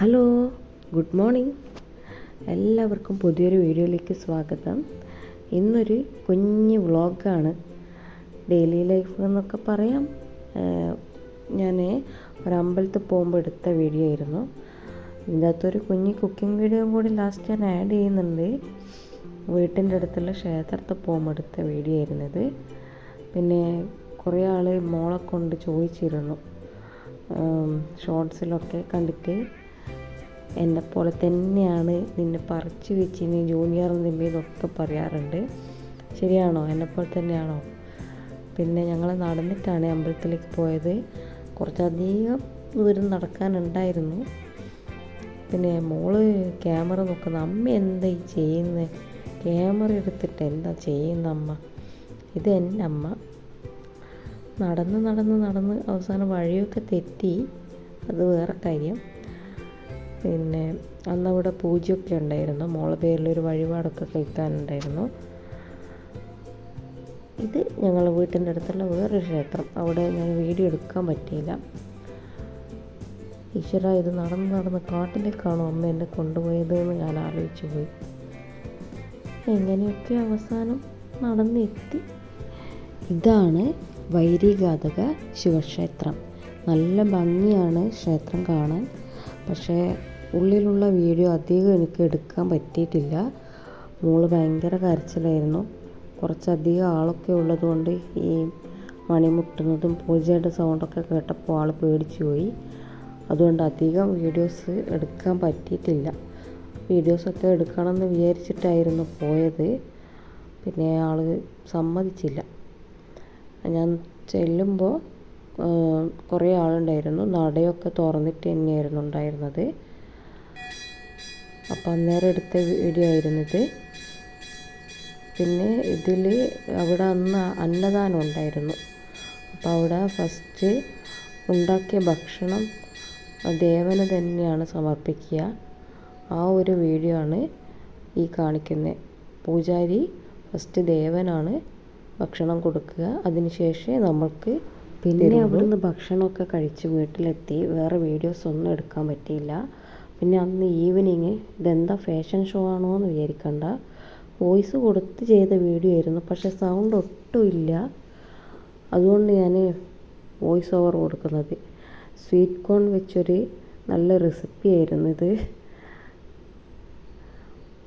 Hello good morning എല്ലാവർക്കും പുതിയൊരു വീഡിയോയിലേക്ക് സ്വാഗതം. ഇന്നൊരു കുഞ്ഞ് വ്ളോഗാണ്. ഡെയിലി ലൈഫ് എന്നൊക്കെ പറയാം. ഞാൻ ഒരു അമ്പലത്തിൽ പോകുമ്പോൾ എടുത്ത വീഡിയോ ആയിരുന്നു. ഇതിന്റെ അകത്തൊരു കുഞ്ഞ് കുക്കിംഗ് വീഡിയോ കൂടി ലാസ്റ്റ് ഞാൻ ആഡ് ചെയ്യുന്നുണ്ട്. വീട്ടിന്റെ അടുത്തുള്ള ക്ഷേത്രത്തിൽ പോകുമ്പോൾ എടുത്ത വീഡിയോ ആയിരുന്നത് പിന്നെ കുറേ ആൾ മോളെ കൊണ്ട് ചോദിച്ചിരുന്നു. ഷോർട്സിലൊക്കെ കണ്ടിട്ട് എന്നെ പോലെ തന്നെയാണ് നിന്നെ പറിച്ചു വെച്ചിന് ജൂനിയർ നിമ്മീന്നൊക്കെ പറയാറുണ്ട്. ശരിയാണോ? എന്നെപ്പോലെ തന്നെയാണോ? പിന്നെ ഞങ്ങൾ നടന്നിട്ടാണ് അമ്പലത്തിലേക്ക് പോയത്. കുറച്ചധികം ദൂരം നടക്കാനുണ്ടായിരുന്നു. പിന്നെ മോൾ ക്യാമറ നോക്കുന്ന. അമ്മ എന്താ ഈ ചെയ്യുന്നത് ക്യാമറ എടുത്തിട്ട് എന്താ ചെയ്യുന്ന അമ്മ? ഇത് എന്റെ അമ്മ. നടന്ന് നടന്ന് നടന്ന് അവസാനം വഴിയൊക്കെ തെറ്റി. അത് വേറെ കാര്യം. പിന്നെ അന്നവിടെ പൂജയൊക്കെ ഉണ്ടായിരുന്നു. മോളെ പേരിലൊരു വഴിപാടൊക്കെ കഴിക്കാനുണ്ടായിരുന്നു. ഇത് ഞങ്ങളുടെ വീട്ടിന്റെ അടുത്തുള്ള വേറൊരു ക്ഷേത്രം. അവിടെ ഞാൻ വീഡിയോ എടുക്കാൻ പറ്റിയില്ല. ഈശ്വര ഇത് നടന്ന് നടന്ന് കാട്ടിലേക്കാണോ അമ്മ എന്നെ കൊണ്ടുപോയത് എന്ന് ഞാൻ ആലോചിച്ചു പോയി. എങ്ങനെയൊക്കെ അവസാനം നടന്നെത്തി. ഇതാണ് വൈരികാതക ശിവക്ഷേത്രം. നല്ല ഭംഗിയാണ് ക്ഷേത്രം കാണാൻ. പക്ഷേ ഉള്ളിലുള്ള വീഡിയോ അധികം എനിക്ക് എടുക്കാൻ പറ്റിയിട്ടില്ല. മോൾ ഭയങ്കര കരച്ചിലായിരുന്നു. കുറച്ചധികം ആളൊക്കെ ഉള്ളതുകൊണ്ട് ഈ മണിമുട്ടുന്നതും പൂജയുടെ സൗണ്ടൊക്കെ കേട്ടപ്പോൾ ആൾ പേടിച്ചു പോയി. അതുകൊണ്ട് അധികം വീഡിയോസ് എടുക്കാൻ പറ്റിയിട്ടില്ല. വീഡിയോസൊക്കെ എടുക്കണമെന്ന് വിചാരിച്ചിട്ടായിരുന്നു പോയത്. പിന്നെ ആൾ സമ്മതിച്ചില്ല. ഞാൻ ചെല്ലുമ്പോൾ കുറേ ആളുണ്ടായിരുന്നു. നടയൊക്കെ തുറന്നിട്ട് തന്നെയായിരുന്നു ഉണ്ടായിരുന്നത്. അപ്പോൾ അന്നേരം എടുത്ത വീഡിയോ ആയിരുന്നത് പിന്നെ ഇതിൽ അവിടെ അന്ന് അന്നദാനം ഉണ്ടായിരുന്നു. അപ്പോൾ അവിടെ ഫസ്റ്റ് ഉണ്ടാക്കിയ ഭക്ഷണം ദേവന് തന്നെയാണ് സമർപ്പിക്കുക. ആ ഒരു വീഡിയോ ആണ് ഈ കാണിക്കുന്നത് പൂജാരി ഫസ്റ്റ് ദേവനാണ് ഭക്ഷണം കൊടുക്കുക. അതിനുശേഷം നമ്മൾക്ക് പിന്നെ അവിടുന്ന് ഭക്ഷണമൊക്കെ കഴിച്ച് വീട്ടിലെത്തി. വേറെ വീഡിയോസ് ഒന്നും എടുക്കാൻ പറ്റിയില്ല. പിന്നെ അന്ന് ഈവനിങ് ഇതെന്താ ഫാഷൻ ഷോ ആണോ എന്ന് വിചാരിക്കണ്ട. വോയിസ് കൊടുത്ത് ചെയ്ത വീഡിയോ ആയിരുന്നു. പക്ഷേ സൗണ്ട് ഒട്ടുമില്ല അതുകൊണ്ട് ഞാൻ വോയിസ് ഓവർ കൊടുക്കുന്നത്. സ്വീറ്റ് കോൺ വെച്ചൊരു നല്ല റെസിപ്പി ആയിരുന്നു ഇത്.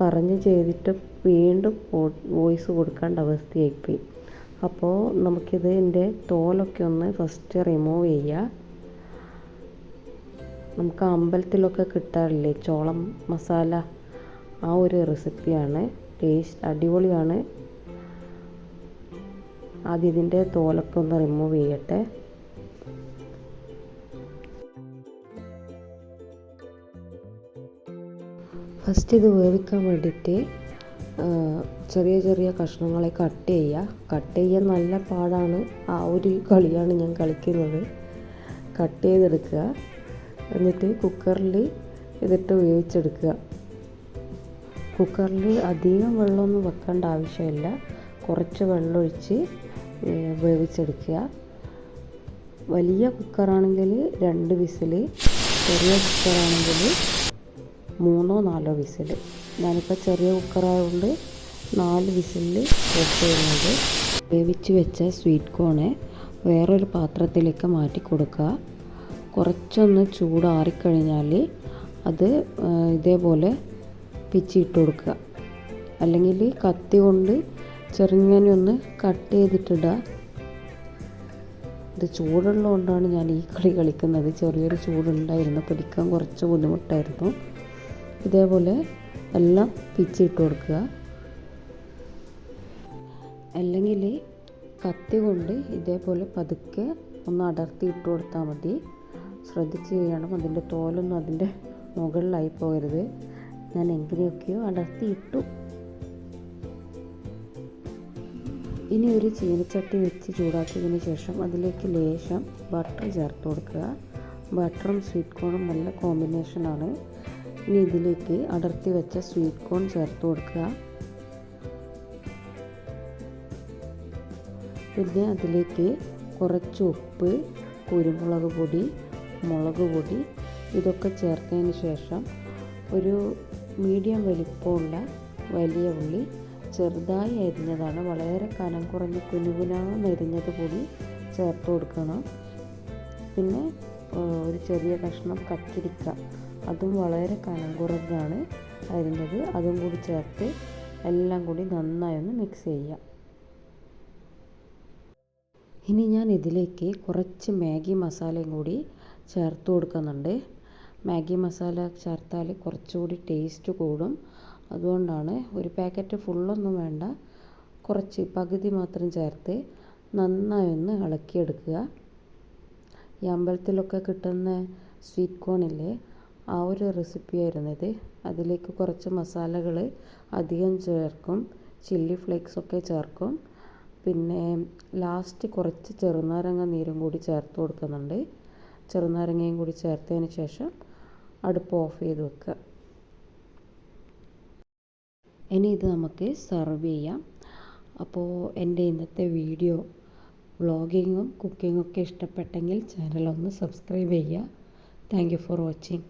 പറഞ്ഞ് ചെയ്തിട്ട് വീണ്ടും വോയിസ് കൊടുക്കേണ്ട അവസ്ഥയായിപ്പോയി. അപ്പോൾ നമുക്കിത് എന്റെ തോലൊക്കെ ഒന്ന് ഫസ്റ്റ് റിമൂവ് ചെയ്യുക നമുക്ക് അമ്പലത്തിലൊക്കെ കിട്ടാറില്ലേ? ചോളം മസാല ആ ഒരു റെസിപ്പിയാണ്. ടേസ്റ്റ് അടിപൊളിയാണ്. ആദ്യം ഇതിന്റെ തോലൊക്കെ ഒന്ന് റിമൂവ് ചെയ്യട്ടെ. ഫസ്റ്റ് ഇത് വേവിക്കാൻ വേണ്ടിയിട്ട് ചെറിയ ചെറിയ കഷ്ണങ്ങളെ കട്ട് ചെയ്യുക. കട്ട് ചെയ്യാൻ നല്ല പാടാണ്. ആ ഒരു കളിയാണ് ഞാൻ കളിക്കുന്നത്. കട്ട് ചെയ്തെടുക്കുക. എന്നിട്ട് കുക്കറിൽ ഇതിട്ട് വേവിച്ചെടുക്കുക. കുക്കറിൽ അധികം വെള്ളമൊന്നും വെക്കേണ്ട ആവശ്യമില്ല. കുറച്ച് വെള്ളമൊഴിച്ച് വേവിച്ചെടുക്കുക. വലിയ കുക്കറാണെങ്കിൽ രണ്ട് വിസിൽ ചെറിയ കുക്കറാണെങ്കിൽ മൂന്നോ നാലോ വിസിൽ ഞാനിപ്പോൾ ചെറിയ കുക്കറായതുകൊണ്ട് നാല് വിസിലിൽ ഓഫ് ചെയ്യുന്നത്. വേവിച്ച് വെച്ച സ്വീറ്റ് കോണ് വേറൊരു പാത്രത്തിലേക്ക് മാറ്റി കൊടുക്കുക. കുറച്ചൊന്ന് ചൂടാറിക്കഴിഞ്ഞാൽ അത് ഇതേപോലെ പിച്ചിട്ട് കൊടുക്കുക. അല്ലെങ്കിൽ കത്തി കൊണ്ട് ചെറുങ്ങനെ ഒന്ന് കട്ട് ചെയ്തിട്ടിടുക ഇത് ചൂടുള്ളതുകൊണ്ടാണ് ഞാൻ ഈ കളി കളിക്കുന്നത്. ചെറിയൊരു ചൂടുണ്ടായിരുന്നു. പിടിക്കാൻ കുറച്ച് ബുദ്ധിമുട്ടായിരുന്നു. ഇതേപോലെ എല്ലാം പിച്ചിട്ട് കൊടുക്കുക. അല്ലെങ്കിൽ കത്തി കൊണ്ട് ഇതേപോലെ പതുക്കെ ഒന്ന് അടർത്തി ഇട്ട് കൊടുത്താൽ മതി. ശ്രദ്ധിച്ച് ചെയ്യണം അതിന്റെ തോലൊന്നും അതിന്റെ മുകളിലായി പോകരുത്. ഞാൻ എങ്ങനെയൊക്കെയോ അടർത്തി ഇട്ടു ഇനി ഒരു ചീനച്ചട്ടി വെച്ച് ചൂടാക്കിയതിന് ശേഷം അതിലേക്ക് ലേശം ബട്ടർ ചേർത്ത് കൊടുക്കുക. ബട്ടറും സ്വീറ്റ് കോണും നല്ല കോമ്പിനേഷനാണ് ഇനി ഇതിലേക്ക് അടർത്തി വെച്ച സ്വീറ്റ് കോൺ ചേർത്ത് കൊടുക്കുക. പിന്നെ അതിലേക്ക് കുറച്ച് ഉപ്പ് കുരുമുളക് പൊടി മുളക് പൊടി ഇതൊക്കെ ചേർത്തതിന് ശേഷം ഒരു മീഡിയം വലിപ്പമുള്ള വലിയ ഉള്ളി ചെറുതായി അരിഞ്ഞതാണ്. വളരെ കനം കുറഞ്ഞ് കുനുകുനാന്ന് അരിഞ്ഞത് കൂടി ചേർത്ത് കൊടുക്കണം. പിന്നെ ഒരു ചെറിയ കഷ്ണം കക്കിരിക്ക. അതും വളരെ കനം കുറഞ്ഞാണ് അരിഞ്ഞത്. അതും കൂടി ചേർത്ത് എല്ലാം കൂടി നന്നായി ഒന്ന് മിക്സ് ചെയ്യാം ഇനി ഞാൻ ഇതിലേക്ക് കുറച്ച് മാഗി മസാലയും കൂടി ചേർത്ത് കൊടുക്കുന്നുണ്ട്. മാഗി മസാല ചേർത്താൽ കുറച്ചുകൂടി ടേസ്റ്റ് കൂടും. അതുകൊണ്ടാണ് ഒരു പാക്കറ്റ് ഫുള്ളൊന്നും വേണ്ട. കുറച്ച് പകുതി മാത്രം ചേർത്ത് നന്നായി ഒന്ന് ഇളക്കിയെടുക്കുക. ഈ അമ്പലത്തിലൊക്കെ കിട്ടുന്ന സ്വീറ്റ് കോണില്ലേ ആ ഒരു റെസിപ്പിയായിരുന്നു ഇത്. അതിലേക്ക് കുറച്ച് മസാലകൾ അധികം ചേർക്കും. ചില്ലി ഫ്ലേക്സൊക്കെ ചേർക്കും. പിന്നെ ലാസ്റ്റ് കുറച്ച് ചെറുനാരങ്ങ നീരും കൂടി ചേർത്ത് കൊടുക്കുന്നുണ്ട്. ചെറുനാരങ്ങയും കൂടി ചേർത്തതിന് ശേഷം അടുപ്പ് ഓഫ് ചെയ്ത് വെക്കുക. ഇനി ഇത് നമുക്ക് സെർവ് ചെയ്യാം. അപ്പോൾ എന്റെ ഇന്നത്തെ വീഡിയോ വ്ളോഗിങ്ങും കുക്കിങ്ങും ഒക്കെ ഇഷ്ടപ്പെട്ടെങ്കിൽ ചാനൽ ഒന്ന് സബ്സ്ക്രൈബ് ചെയ്യുക. Thank you for watching.